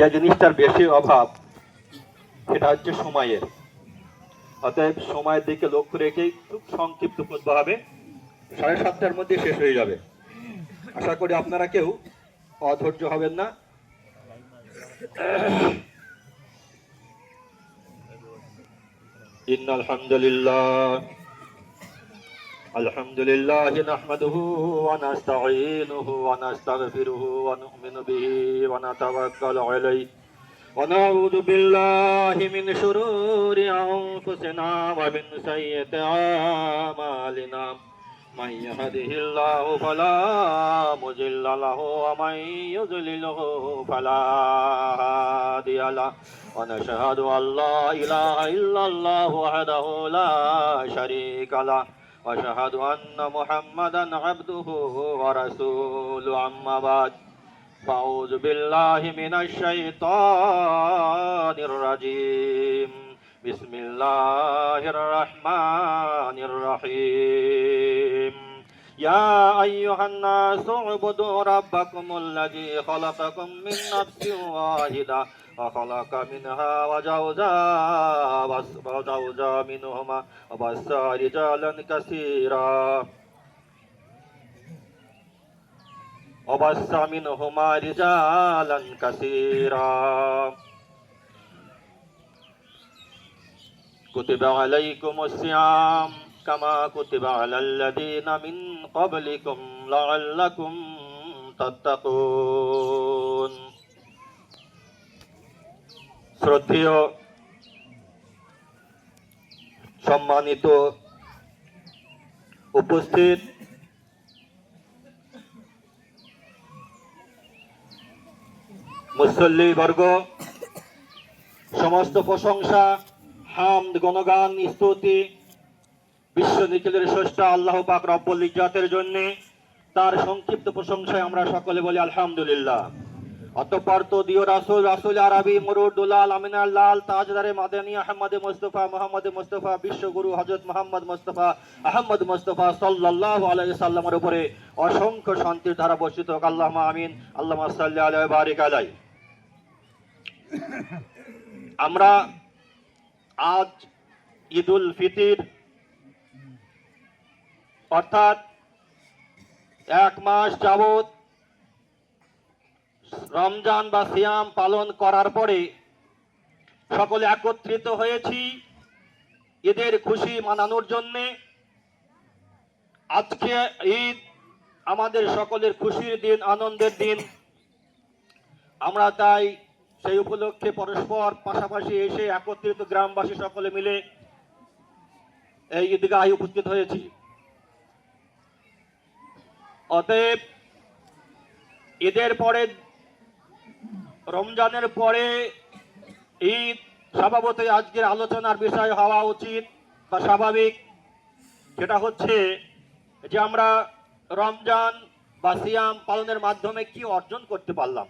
যে জিনিসটার বেশি অভাব, সেটা হচ্ছে সময়ের। অতএব সময়ের দিকে লক্ষ্য রেখে খুব সংক্ষিপ্ত করব হবে। সাড়ে সাতটার মধ্যে শেষ হয়ে যাবে। আশা করি আপনারা কেউ অধৈর্য হবেন না। ইন্নাল আলহামদুলিল্লাহ الحمد لله نحمده ونستعينه ونستغفره ونؤمن به ونتوكل عليه ونعوذ بالله من شرور أنفسنا ومن سيئة أعمالنا من يهده الله فلا مضل له ومن يضلله فلا هادي له ونشهد أن لا إله إلا الله وحده لا شريك له وأشهد أن محمدا عبده ورسوله أما بعد فأعوذ بالله من الشيطان الرجيم بسم الله الرحمن الرحيم يا أيها الناس اعبدوا ربكم الذي خلقكم من نفس واحدة وخلق منها وزوجها وزوجا منهما وبث رجالا كثيرا. وبث منهما رجالا كثيرا. كتب عليكم الصيام كما كتب على الذين من قبلكم لعلكم تتقون. শ্রদ্ধেয়, সম্মানিত উপস্থিত মুসল্লি বর্গ সমস্ত প্রশংসা, হামদ, গণগান, স্তুতি, বিশ্ব নিখিলের স্রষ্টা আল্লাহ পাক রব্বুল ইজ্জাতের জন্য, তার সংক্ষিপ্ত প্রশংসায় আমরা সকলে বলি আলহামদুলিল্লাহ। অতঃপর তো দিও রাসুল রাসুল আরবি মরুর দুলাল, আমিনাল, লাল, তাজদারে, মাদানী, আহমদ মুস্তফা, মোহাম্মদ মুস্তফা, বিশ্বগুরু হজরত মোহাম্মদ মুস্তফা, আহমদ মুস্তফা সাল্লাল্লাহু আলাইহি সাল্লামের উপরে অসংখ্য শান্তির ধারা বর্ষিত হোক। আল্লাহুম্মা আমিন। আল্লাহ সাল্লি আলাইহি ওয়া বারিক আলাইহি আমরা আজ ঈদুল ফিতির, অর্থাৎ এক মাস যাবত রমজান বা সিয়াম পালন করার পরে সকলে একত্রিত হয়েছি ঈদের খুশি মানানোর জন্যে। আজকে ঈদ আমাদের সকলের খুশির দিন, আনন্দের দিন। আমরা তাই সেই উপলক্ষে পরস্পর পাশাপাশি এসে একত্রিত গ্রামবাসী সকলে মিলে এই ঈদগাহে উপস্থিত হয়েছি। অতএব ঈদের পরে রমজানের পরে ঈদ স্বভাবতই আজকের আলোচনার বিষয় হওয়া উচিত বা স্বাভাবিক। সেটা হচ্ছে যে আমরা রমজান বা সিয়াম পালনের মাধ্যমে কি অর্জন করতে পারলাম?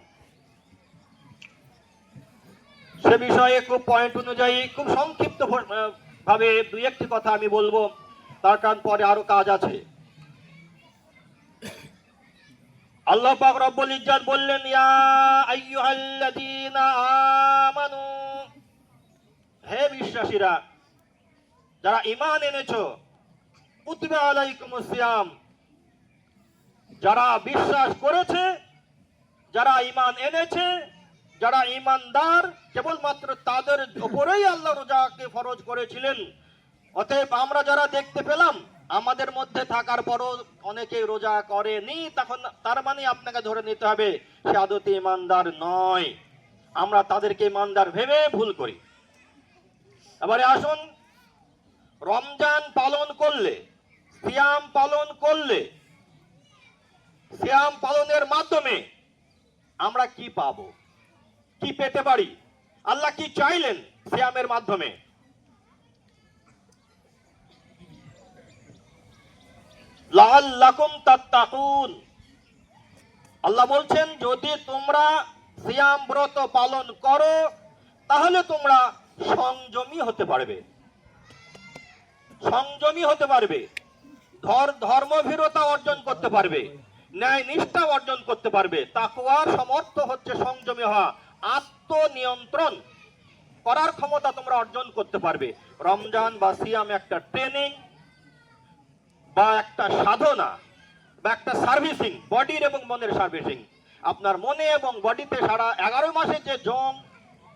সে বিষয়ে খুব পয়েন্ট অনুযায়ী খুব সংক্ষিপ্ত ভাবে দুই একটি কথা আমি বলব। তার কারণ পরে আরও কাজ আছে। আল্লাহ পাক রব্বুল ইজ্জাত বললেন, ইয়া আইয়ুহাল্লাযীনা আমানু, হে বিশ্বাসীরা, যারা ঈমান এনেছো কুতিবা আলাইকুমুস সিয়াম, যারা বিশ্বাস করেছে, যারা ঈমান এনেছে, যারা ঈমানদার, কেবলমাত্র তাদের উপরেই আল্লাহ রোজাকে ফরজ করেছিলেন। অতএব আমরা যারা দেখতে পেলাম আমাদের মধ্যে থাকার পরও অনেকেই রোজা করেনি, তখন তার মানে আপনাকে ধরে নিতে হবে সে আদতে ইমানদার নয়। আমরা তাদেরকে ইমানদার ভেবে ভুল করি। এবারে আসুন, রমজান পালন করলে, সিয়াম পালন করলে, সিয়াম পালনের মাধ্যমে আমরা কি পাবো? কি পেতে পারি? আল্লাহ কি চাইলেন সিয়ামের মাধ্যমে? লাআল্লাকুম তাত্তাকুন। আল্লাহ বলছেন, যদি তোমরা সিয়াম ব্রত পালন করো, তাহলে তোমরা সংযমী হতে পারবে। সংযমী হতে পারবে। ধর, ধর্মভীরতা অর্জন করতে পারবে। ন্যায় নিষ্ঠা অর্জন করতে পারবে। তাকুয়ার সমর্থ হচ্ছে সংযমী হওয়া। আত্মনিয়ন্ত্রণ করার ক্ষমতা তোমরা অর্জন করতে পারবে। রমজান বা সিয়াম একটা ট্রেনিং। বা একটা সাধনা, বা একটা সার্ভিসিং বডির এবং মনের সার্ভিসিং আপনার মনে এবং বডিতে সারা এগারো মাসে যে জম,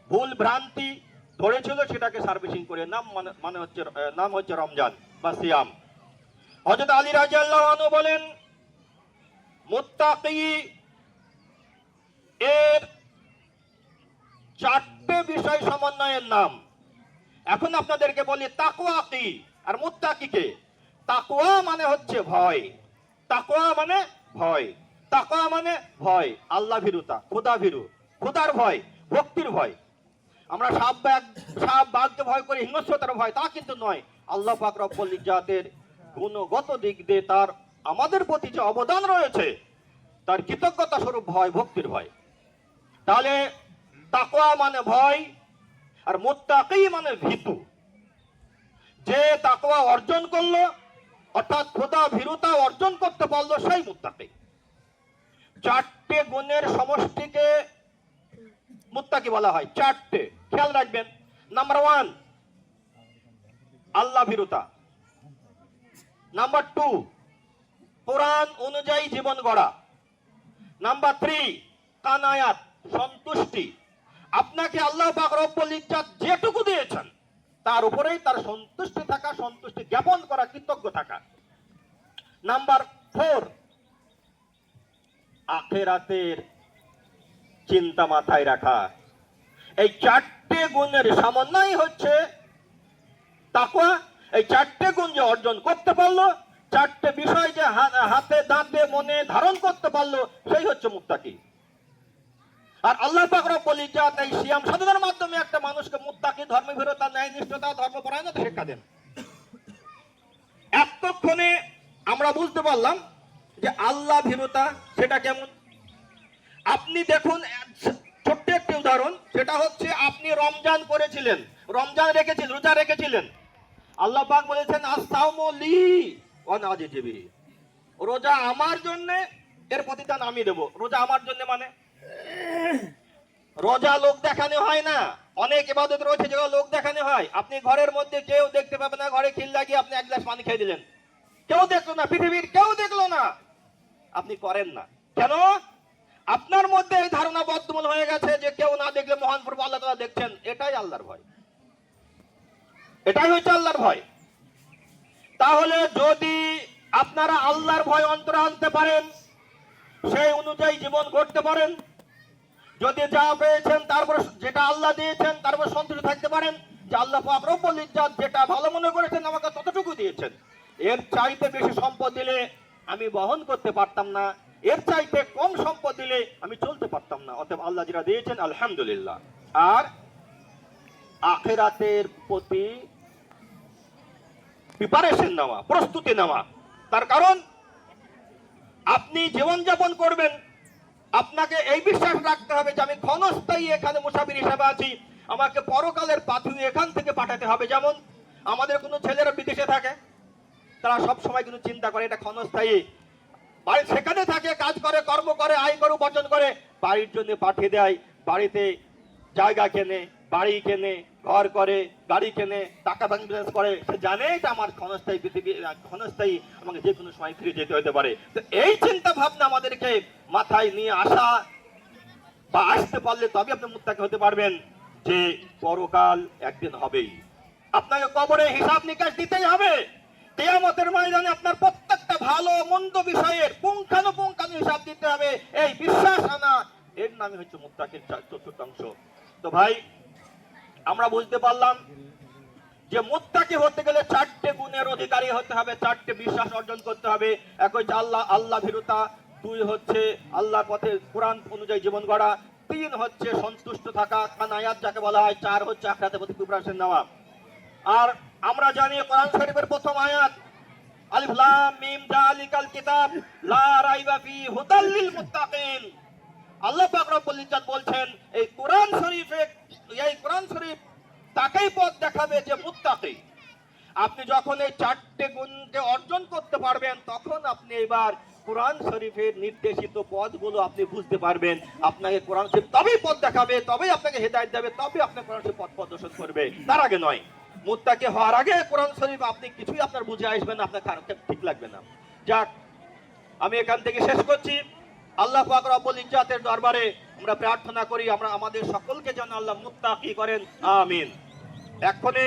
ভুল ভ্রান্তি ধরেছিল, সেটাকে সার্ভিসিং করে, নাম মানে মানে হচ্ছে নাম হচ্ছে রমজান বা সিয়াম। হজরত আলী রাজিয়াল্লাহ আনহু বলেন, মুত্তাকি এর চারটে বিষয় সমন্বয়ের নাম। এখন আপনাদেরকে বলি তাকুয়া কি আর মুত্তাকিকে। তাকুয়া মানে হচ্ছে ভয়। তাকুয়া মানে ভয়। তাকুয়া মানে ভয়। আল্লাহ ভীরুতা খুদা ভীরু। খুদার ভয়, ভক্তির ভয়। আমরা সাপ ব্যাগ সাপ বাঘকে ভয় করি, হিংস্রতার ভয়, তা কিন্তু নয়। আল্লাহ পাক রব্বুল ইজ্জাতের গুণগত দিক দিয়ে তার আমাদের প্রতি যে অবদান রয়েছে, তার কৃতজ্ঞতা স্বরূপ ভয়, ভক্তির ভয়। তাহলে তাকওয়া মানে ভয় আর মুত্তাকি মানে ভীতু। যে তাকওয়া অর্জন করল অর্থাৎ খোদা ভীরুতা অর্জন করতে পারল সেই মুত্তাকি। চারটে গুণের সমষ্টিকে মুত্তাকি বলা হয়। চারটে। খেয়াল রাখবেন। নাম্বার ওয়ান আল্লাহ ভীরুতা। নাম্বার টু কোরআন অনুযায়ী জীবন গড়া। নাম্বার থ্রি কানায়াত, সন্তুষ্টি। আপনাকে আল্লাহ পাক রব্বুল যেটুকু দিয়েছেন তার উপরেই তার সন্তুষ্টি থাকা, সন্তুষ্টি জ্ঞাপন করা, কৃতজ্ঞ থাকা। নাম্বার ফোর আখেরাতের চিন্তা মাথায় রাখা। এই চারটে গুণের সমন্বয় হচ্ছে তাকুয়া এই চারটে গুণ যে অর্জন করতে পারল, চারটে বিষয় যে হাতে, দাঁতে, মনে ধারণ করতে পারল, সেই হচ্ছে মুত্তাকি। আর আল্লাহ পাক রব্বুল ইজ্জাত এই সিয়াম সাধনার মাধ্যমে একটা মানুষকে মুত্তাকি ধর্মভীরতা ন্যায়নিষ্ঠতা, ধর্মপরায়ণতা শিক্ষা দেন। এতক্ষণে আমরা বুঝতে পারলাম যে আল্লাহ ভীরতা, সেটা কেমন? আপনি দেখুন, ছোট্ট একটি উদাহরণ, সেটা হচ্ছে আপনি রমজান করেছিলেন, রমজান রেখেছিলেন রোজা রেখেছিলেন। আল্লাহ পাক বলেছেন আস্তাউমলি অনাজিবি রোজা আমার জন্য, এর প্রতিদান আমি দেব। রোজা আমার জন্য মানে? রোজা লোক দেখানো হয় না। অনেক ইবাদত রয়েছে যেগুলো লোক দেখানো হয়। আপনি ঘরের মধ্যে কেউ দেখতে পাবে না, ঘরে খিল লাগিয়ে আপনি এক গ্লাস পানি খেয়ে দিলেন। কেউ দেখল না, পৃথিবীর কেউ দেখল না। আপনি করেন না। কেন? আপনার মধ্যে এই ধারণা বদ্ধমূল হয়ে গেছে যে কেউ না দেখলে মহান প্রভু আল্লাহ তাআলা দেখছেন। এটাই আল্লাহর ভয়। এটাই হচ্ছে আল্লাহর ভয়। তাহলে যদি আপনারা আল্লাহর ভয় অন্তরে আনতে পারেন, সেই অনুযায়ী জীবন গড়তে পারেন যদি যা পেয়েছেন, তারপর যেটা আল্লাহ দিয়েছেন, তারপর সন্তুষ্ট থাকতে পারেন। যে আল্লাহ রব্বুল ইজ্জাত যেটা ভালো মনে করেছেন, আমাকে ততটুকু দিয়েছেন। এর চাইতে বেশি সম্পদ দিলে আমি বহন করতে পারতাম না। এর চাইতে কম সম্পদ দিলে আমি চলতে পারতাম না। অতএব আল্লাহ যেটা দিয়েছেন, আলহামদুলিল্লাহ। আর আখেরাতের প্রতি প্রিপারেশন নেওয়া, প্রস্তুতি নেওয়া। তার কারণ, আপনি জীবনযাপন করবেন আপনাকে এই বিশ্বাস রাখতে হবে যে আমি ক্ষণস্থায়ী এখানে মুসাফির হিসাবে আছি। আমাকে পরকালের পাথুই এখান থেকে পাঠাতে হবে। যেমন আমাদের কোনো ছেলেরা বিদেশে থাকে, তারা সব সময় কিন্তু চিন্তা করে এটা ক্ষণস্থায়ী। বাড়ি সেখানে থাকে, কাজ করে, কর্ম করে, আয় করে উপার্জন করে, বাড়ির জন্য পাঠিয়ে দেয়, বাড়িতে জায়গা কেনে। বাড়ি কেনে, ঘর করে, গাড়ি কেনে, টাকা বিজনেস করে, সে জানে এটা আমার ক্ষণস্থায়ী পৃথিবী ক্ষণস্থায়ী, আমাকে যে কোনো সময় ফিরে যেতে হতে পারে। তো এই চিন্তা ভাবনা আমাদেরকে মাথায় নিয়ে আসা বা আসতে পারলে তবে আপনি মুত্তাকি হতে পারবেন যে পরকাল একদিন হবেই। আপনাকে কবরে হিসাব নিকাশ দিতেই হবে। কেয়ামতের ময়দানে আপনার প্রত্যেকটা ভালো, মন্দ বিষয়ের পুঙ্খানুপুঙ্খানু হিসাব দিতে হবে। এই বিশ্বাস আনা, এর নামই হচ্ছে মুত্তাকির চা- চতুর্থাংশ। তো ভাই আমরা বুঝতে পারলাম যে মুত্তাকি হতে গেলে চারটে গুণের অধিকারী হতে হবে, চারটে বিশ্বাস অর্জন করতে হবে। এক হচ্ছে আল্লাহ আল্লাহ ভীরুতা, দুই হচ্ছে আল্লাহর পথে কোরআন অনুযায়ী জীবন গড়া, তিন হচ্ছে সন্তুষ্ট থাকা, কানায়াত যাকে বলা হয়, চার হচ্ছে আখরাতে প্রতি প্রিপারেশন নেওয়া আর আমরা জানি কোরআন শরীফের প্রথম আয়াত, আলিফ লাম মিম জালিকাল কিতাব, লা রাইবা ফি হুদাল লিল মুত্তাকিন। আল্লাহ পাক রব্বুল ইজ্জাত বলছেন, এই কোরআন শরীফে এই কোরআন শরীফ তাকেই পথ দেখাবে যে মুত্তাকি। আপনি যখন এই চারটে গুণকে অর্জন করতে পারবেন, তখন আপনি এবার কোরআন শরীফের নির্দেশিত পদগুলো আপনি বুঝতে পারবেন। আপনাকে কোরআন শরীফ তবেই পথ দেখাবে, তবেই আপনাকে হেদায়ত দেবে তবে আপনি কোরআন শরীফ পথ প্রদর্শন করবে। তার আগে নয়, মুত্তাকে হওয়ার আগে কোরআন শরীফ আপনি কিছুই আপনার বুঝে আসবেন আপনার ঠিক লাগবে না। যাক, আমি এখান থেকে শেষ করছি। আল্লাহ পাক রব্বুল ইজ্জাতের দরবারে আমরা প্রার্থনা করি, আমরা আমাদের সকলকে যেন আল্লাহ মুত্তাকি করেন, আমিন। এক্ষণে